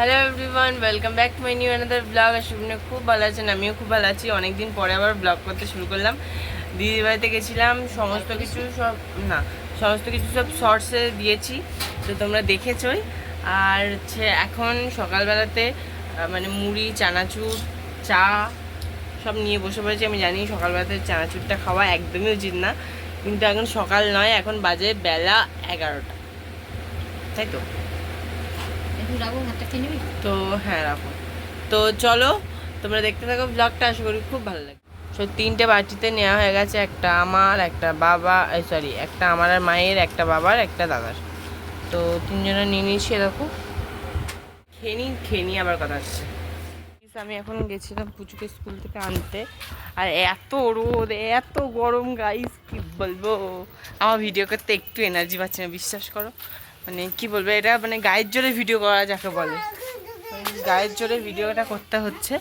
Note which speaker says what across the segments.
Speaker 1: Hello everyone welcome back to my new another blog শুভনে খুব ভালো আছেন, আমিও খুব ভালো আছি। অনেকদিন পরে আবার ব্লগ করতে শুরু করলাম। দিদির বাড়িতে গেছিলাম, সমস্ত কিছু সব, না, সমস্ত কিছু সব শর্টসে দিয়েছি, তো তোমরা দেখেছোই। আর হচ্ছে এখন সকালবেলাতে মানে মুড়ি, চানাচুর, চা সব নিয়ে বসে পড়েছি। আমি জানি সকালবেলাতে চানাচুরটা খাওয়া একদমই উচিত না, কিন্তু এখন সকাল নয়, এখন বাজে বেলা এগারোটা। তাই তো
Speaker 2: একটু রাখব হাতটা খেয়ে নিবি
Speaker 1: তো হ্যাঁ রাখো তো চলো, তোমরা দেখতে থাকো ব্লগটা আশা করি খুব ভালো লাগে সো, তিনটে বাটিতে নেওয়া হয়ে গেছে, একটা আমার, একটা বাবা সরি একটা আমার আর মায়ের, একটা বাবার, একটা দাদার। তো তিনজনে নিয়ে নিয়েছি দেখো। খেয়ে নিই খেয়ে নিই, আবার কথা হচ্ছে। আমি এখন গেছিলাম পুচুকে স্কুল থেকে আনতে, আর এত রোদ, এত গরম গাইস কি বলব? আমার ভিডিও করতে একটু এনার্জি পাচ্ছে না, বিশ্বাস করো। মানে কি বলব, এটা মানে গায়ের জোরে ভিডিও করা যাকে বলে। গায়ের জোরে ভিডিওটা করতে হচ্ছে।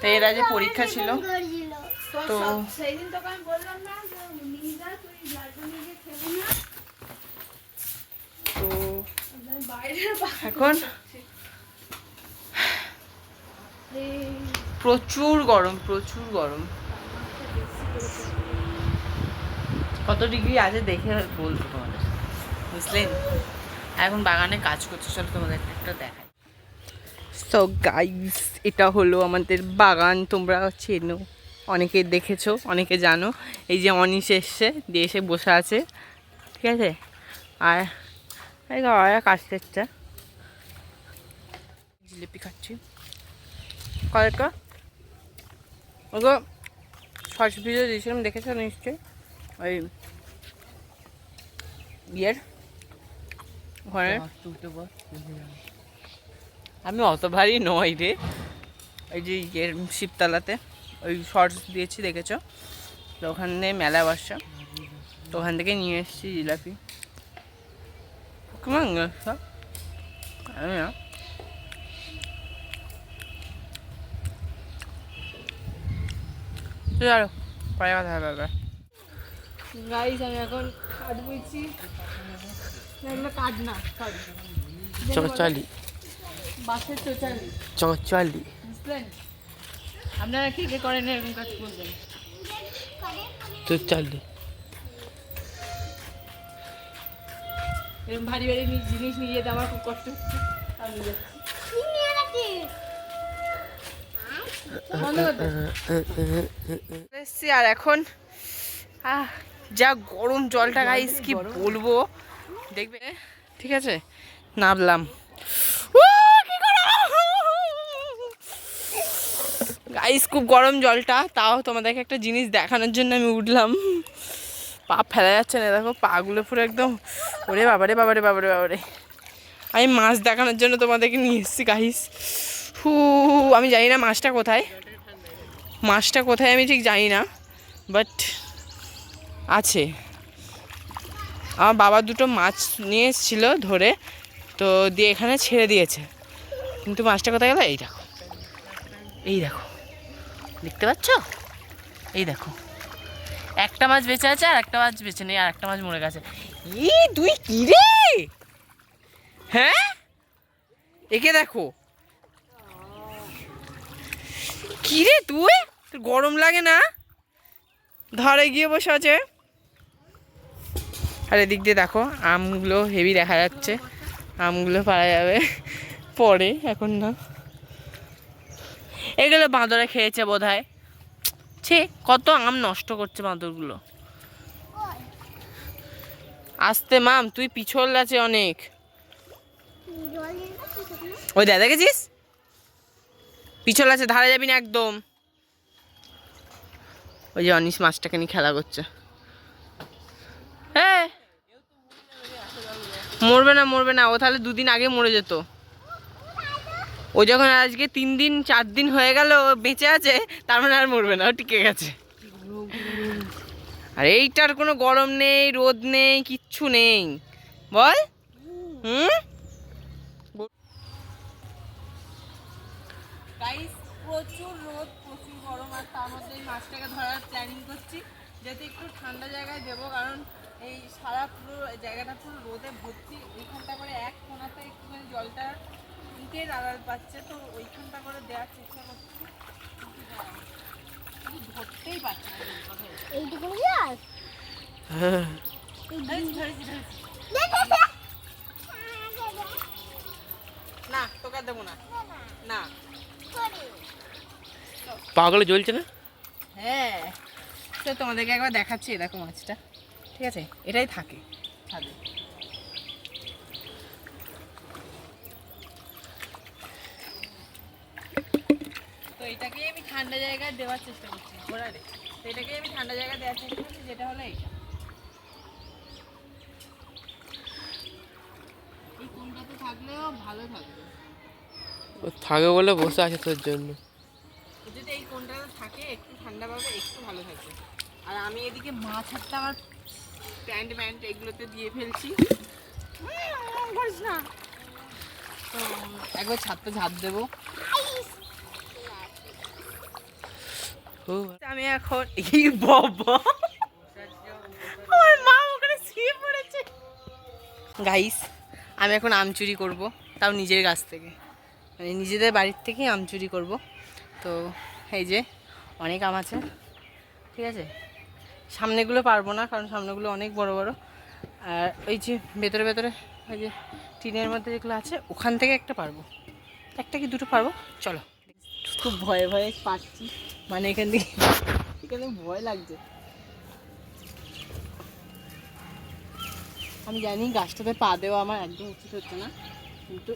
Speaker 1: তো এরা যে পরীক্ষা ছিল। তো এখন প্রচুর গরম প্রচুর গরম। কত ডিগ্রি আছে দেখে বলব বুঝলেন? এখন বাগানে কাজ করছে, চলো তোমাদের একটা দেখাই। সো গাইস এটা হলো আমাদের বাগান, তোমরা চেনো, অনেকে দেখেছ, অনেকে জানো। এই যে অনিশ এসছে, দিয়ে এসে বসে আছে, ঠিক আছে? আর, এই কাজ করছে। জিলিপি খাচ্ছি। কয়েকটা ওগো শর্টস ভিডিও দিয়েছিলাম, দেখেছ নিশ্চয়ই? ওই বিয়ের ওখানে আমি অত ভারী নই রে। ওই যে ইয়ের শিবতলাতে ওই শর্টস দিয়েছি দেখেছ? তো ওখানে মেলা বসা। তো ওখান থেকে নিয়ে এসেছি জিলাপি। কেমন আমি না? চলো পরে কথা হবে আমি এখন কাঠ বইছি চোচালি বুঝলেন? আপনারা কি কে করেন এরকম কাজ বলবেন
Speaker 3: চকচালি।
Speaker 1: এরকম ভারী ভারী জিনিস নিয়ে যেতে আমার খুব কষ্ট হচ্ছে। আমি যাচ্ছি। আর এখন আহ যা গরম জলটা গাইস কি বলব? দেখবে? ঠিক আছে নামলাম গাইস খুব গরম জলটা, তাও তোমাদেরকে একটা জিনিস দেখানোর জন্য আমি উঠলাম। পা ফেলা যাচ্ছে না, দেখো, পাগুলো পুরো একদম, ওরে বাবারে বাবারে বাবারে বাবারে। আমি মাছ দেখানোর জন্য তোমাদেরকে নিয়ে এসেছি গাইস হু, আমি জানি না মাছটা কোথায়। মাছটা কোথায় আমি ঠিক জানি না বাট আছে। আমার বাবা দুটো মাছ নিয়ে এসেছিল ধরে, তো দিয়ে এখানে ছেড়ে দিয়েছে। কিন্তু মাছটা কোথায় গেল? এই দেখো। এই দেখো। দেখতে পাচ্ছ? এই দেখো। একটা মাছ বেঁচে আছে আর একটা মাছ বেঁচে নেই, আর একটা মাছ মরে গেছে। ই, তুই কি রে? হ্যাঁ? একে দেখো। কি রে তুই? তোর গরম লাগে না? ধরে গিয়ে বসে আছে। আর এদিক দিয়ে দেখো, আমগুলো হেভি দেখা যাচ্ছে। আমগুলো পারা যাবে পরে, এখন না। এগুলো বাঁদরে খেয়েছে বোধ হয় ছে, কত আম নষ্ট করছে বাঁদরগুলো। আসতে মাম, তুই পিছল আছে অনেক। ওই দাদা দেখেছিস? পিছল আছে, ধারে যাবি না একদম। ওই যে অনিস মাছটাকে নিয়ে খেলা করছে। হ্যাঁ মরবে না মরবে না। ও তাহলে দুদিন আগে মরে যেত। ও যখন আজকে তিন দিন, চার দিন হয়ে গেল বেঁচে আছে, তার মানে আর মরবে না, ও টিকে গেছে। আর এইটার কোনো গরম নেই, রোদ নেই, কিচ্ছু নেই। বল। হুম? ঠান্ডা জায়গায় দেবো, কারণ এই সারা পুরো জায়গাটা পুরো রোদে ভর্তি ওইখানটা করে এক কোনাতে একটুখানি জলটা ইটের আড়াল পাচ্ছে তো ওইখানটা করে দেওয়ার চেষ্টা করছি। ধরতেই পারছি।
Speaker 4: এইটুকু
Speaker 3: হ্যাঁ।
Speaker 1: না তোকে আর দেবো না। না।
Speaker 3: পাগলে জ্বলছে না?
Speaker 1: হ্যাঁ। তো তোমাদেরকে একবার দেখাচ্ছি দেখো মাছটা ঠিক আছে? এটাই থাকে। ছাদে তো এটাকে আমি ঠান্ডা জায়গায় দেওয়ার চেষ্টা করছি ঘোরারে তো এটাকে আমি ঠান্ডা জায়গায় দেওয়ার চেষ্টা করছি যেটা হলো এইটা। এই কোনটাতে থাকলেও ভালো থাকবে।
Speaker 3: ও থাকে বলে বসে আছে তোর জন্য।
Speaker 1: ও যদি এই কোনটাতে থাকে একটু ঠান্ডা পাবে একটু ভালো থাকবে। আর আমি এদিকে মাছ হাতটা আমার প্যান্ট প্যান্ট এগুলোতে দিয়ে ফেলছি। না একবার ছাদটা ঝাঁপ দেবো। আমি এখন এই বাবা। মা ওখানে গাইস আমি এখন আম চুরি করব, তাও নিজের গাছ থেকে। মানে নিজেদের বাড়ির থেকেই আম চুরি করব। তো এই যে, অনেক আম আছে, ঠিক আছে? সামনেগুলো পারব না, কারণ সামনেগুলো অনেক বড় বড়। আর ওই যে ভেতরে ভেতরে, ওই যে টিনের মধ্যে যেগুলো আছে, ওখান থেকে একটা পারব। একটা কি দুটো পারব? চলো। খুব ভয়ে ভয়ে পাচ্ছি মানে এখান থেকে এখানে ভয় লাগছে। আমি জানি গাছটাতে পা দেওয়া আমার একদম উচিত হচ্ছে না, কিন্তু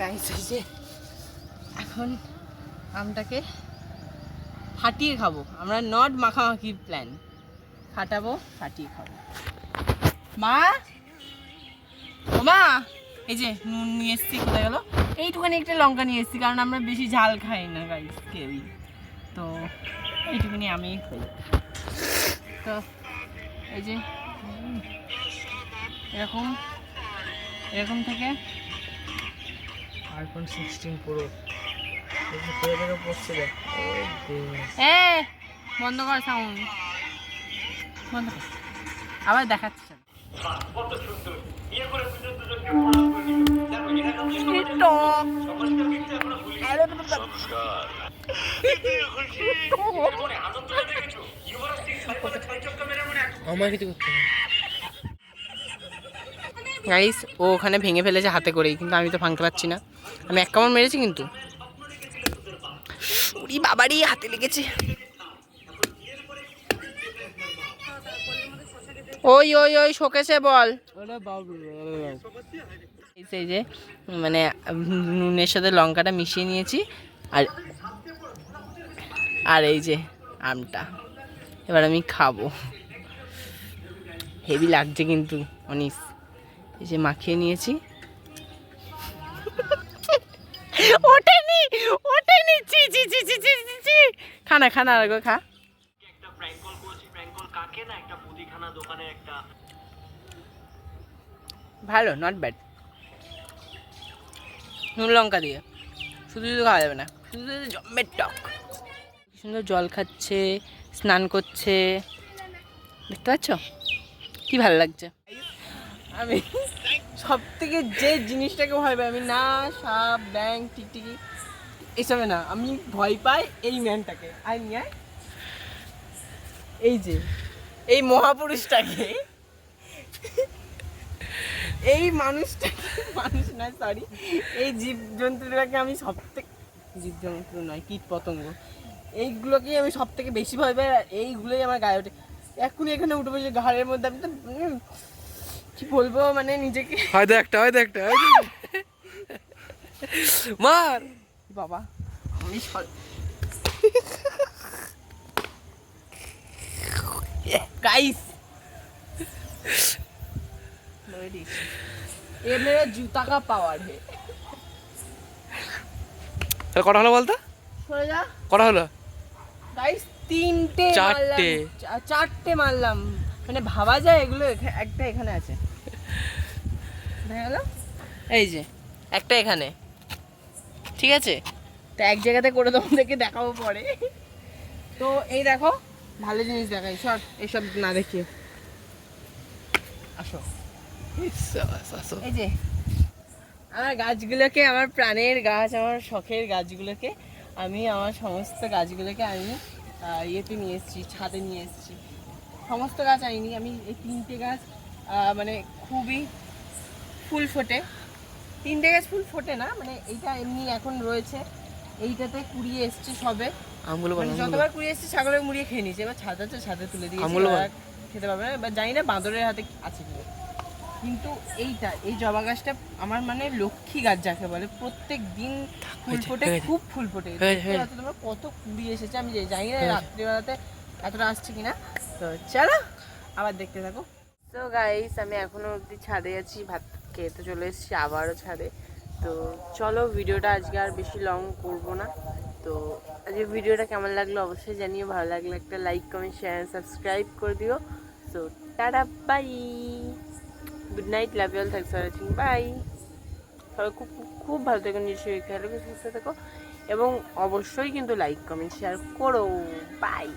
Speaker 1: গাইস এই যে এখন আমটাকে ফাটিয়ে খাব। আমরা নট মাখামাখি প্ল্যান ফাটাবো, ফাটিয়ে খাব। মা? মা! এই যে নুন নিয়ে এসছি, কোথায় গেলো? এইটুখানি একটা লঙ্কা নিয়ে এসছি, কারণ আমরা বেশি ঝাল খাই না গাইস কেউই। তো এইটুকুনি আমি খাই। তো এই যে এরকম এরকম থেকে
Speaker 3: আইফোন সিক্সটিন প্রো করে করে পড়ছে দেখ
Speaker 1: এ বন্ধ কর সাউন্ড বন্ধ কর। আবার দেখাচ্ছি।
Speaker 3: আমার কিছু করতে হবে
Speaker 1: গাইস ও ওখানে ভেঙে ফেলেছে হাতে করেই কিন্তু আমি তো ভাঙতে পারছি না। আমি এক কামড় মেরেছি কিন্তু। উরি বাবারই হাতে লেগেছে। ওই ওই ওই শোকেছে বল। এই সেই যে মানে নুনের সাথে লঙ্কাটা মিশিয়ে নিয়েছি আর আর এই যে আমটা। এবার আমি খাব। হেভি লাগছে কিন্তু অনিস। এই যে মাখিয়ে নিয়েছি। ওঠেনি ওঠেনি। চি চি চি চি চি চি চি খানা খানা আর খা। ভালো নট ব্যাড নুন লঙ্কা দিয়ে। শুধু শুধু খাওয়া যাবে না। শুধু শুধু জম্মের টক। সুন্দর জল খাচ্ছে স্নান করছে। দেখতে পাচ্ছ? কি ভালো লাগছে। আমি সব থেকে যে জিনিসটাকে ভয় পাই আমি না, সাপ ব্যাং টিকটিকি এসবে না, আমি ভয় পাই এই ম্যানটাকে। আই নিয়ে এই যে, এই মহাপুরুষটাকে। এই মানুষটাকে, মানুষ নয় সরি এই জীব জন্তুটাকে আমি সব থেকে জীব জন্তু নয় কীট পতঙ্গ এইগুলোকেই আমি সব থেকে বেশি ভয় পাই এইগুলোই আমার গায়ে ওঠে। এখনই এখানে উঠে বসে ঘাড়ের মধ্যে আমি তো কি বলবো মানে নিজেকে
Speaker 3: হয়তো একটা হয়তো একটা হয়তো একটা। মার
Speaker 1: বাবা আমি সর गाइस ये मेरा जूता का पावर है
Speaker 3: তাহলে কটা হলো বলতো
Speaker 1: সরে যা
Speaker 3: কটা হলো
Speaker 1: গাইস তিনটে
Speaker 3: চারটে।
Speaker 1: মারলাম চা- চারটে মারলাম মানে ভাবা যায় এগুলো একটা এখানে আছে। এই যে, একটা এখানে। ঠিক আছে? তো এক জায়গাতে করে তোমাদেরকে দেখাবো পরে। তো এই দেখো, ভালো জিনিস দেখাই। সব এইসব না দেখিয়ে। আসো। এই যে, আমার গাছগুলোকে, আমার প্রাণের গাছ, আমার শখের গাছগুলোকে আমি, আমার সমস্ত গাছগুলোকে আমি ইয়েতে নিয়ে এসেছি, ছাদে নিয়ে এসেছি। সমস্ত গাছ আনিনি আমি এই তিনটে গাছ মানে খুবই ফুল ফোটে। তিনটে গাছ ফুল ফোটে না মানে এইটা এমনি এখন রয়েছে। এইটাতে কুড়িয়ে এসছে সবে।
Speaker 3: আমগুলো
Speaker 1: মানে যতবার কুড়িয়ে এসছে ছাগলের মুড়িয়ে খেয়ে নিয়েছে। এবার ছাদ আছে ছাদে তুলে দিয়েছে খেতে পারবে না। এবার জানি না বাঁদরের হাতে আছে কি কিন্তু এইটা এই জবা গাছটা আমার মানে লক্ষ্মী গাছ যাকে বলে প্রত্যেক দিন ফুল ফোটে খুব ফুল ফোটে। তোমরা কত কুড়ি এসেছে আমি জানি না রাত্রিবেলাতে এতটা আসছে কিনা। তো চলো, আবার দেখতে থাকো। তো গাইস আমি এখনও অবধি ছাদে আছি, ভাত খেতে চলে এসেছি, আবারও ছাদে। তো চলো, ভিডিওটা আজকে আর বেশি লং করব না। তো আজকে ভিডিওটা কেমন লাগল অবশ্যই জানিও, ভালো লাগলে একটা লাইক কমেন্ট শেয়ার সাবস্ক্রাইব করে দিও। তো tata bye good night love you all thanks for watching bye সবাই খুব খুব ভালো থেকো নিশ্চয়ই খেয়াল রেখে সুস্থ থেকো। এবং অবশ্যই কিন্তু লাইক কমেন্ট শেয়ার করো বাই